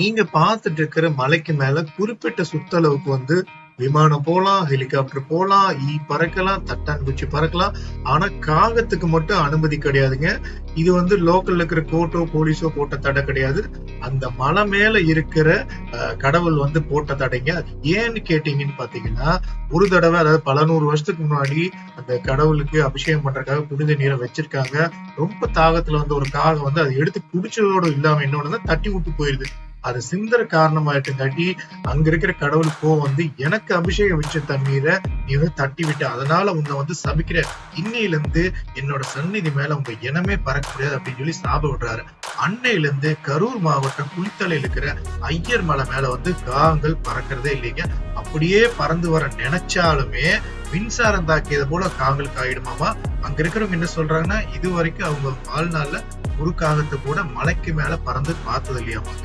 நீங்க பார்த்துட்டு இருக்கிற மலைக்கு மேல குறிப்பிட்ட சுத்தளவுக்கு வந்து விமானம் போலாம் ஹெலிகாப்டர் போகலாம் ஈ பறக்கலாம் தட்டான்பூச்சி பறக்கலாம். ஆனா காகத்துக்கு மட்டும் அனுமதி கிடையாதுங்க. இது வந்து லோக்கல்ல இருக்கிற கோர்ட்டோ போலீஸோ போட்ட தடை கிடையாது. அந்த மலை மேல இருக்கிற கடவுள் வந்து போட்ட தடைங்க. அது ஏன்னு கேட்டீங்கன்னு பாத்தீங்கன்னா ஒரு தடவை அதாவது பல நூறு வருஷத்துக்கு முன்னாடி அந்த கடவுளுக்கு அபிஷேகம் பண்றதுக்காக புனித நீரை வச்சிருக்காங்க. ரொம்ப தாகத்துல வந்து ஒரு காகம் வந்து அதை எடுத்து குடிச்சதோட இல்லாம என்ன தட்டி விட்டு போயிருது. அது சிந்தர காரணமாயிட்டுங்காட்டி அங்க இருக்கிற கடவுள் கோவம் வந்து எனக்கு அபிஷேகம் வச்ச தண்ணீரை நீ வந்து தட்டி விட்ட அதனால உன்னை வந்து சபிக்கிற. இன்னையில இருந்து என்னோட சந்நிதி மேல உங்க இனமே பறக்க முடியாது அப்படின்னு சொல்லி சாப விடுறாரு. அன்னையில இருந்து கரூர் மாவட்டம் குளித்தலையில் இருக்கிற ஐயர் மலை மேல வந்து காகங்கள் பறக்கிறதே இல்லைங்க. அப்படியே பறந்து வர நினைச்சாலுமே மின்சாரம் தாக்கியது போல காங்களுக்கு ஆயிடுமாமா? அங்க இருக்கிறவங்க என்ன சொல்றாங்கன்னா இது வரைக்கும் அவங்க வாழ்நாள்ல ஒரு காகத்தை கூட மலைக்கு மேல பறந்து பார்த்தது இல்லையாமாங்க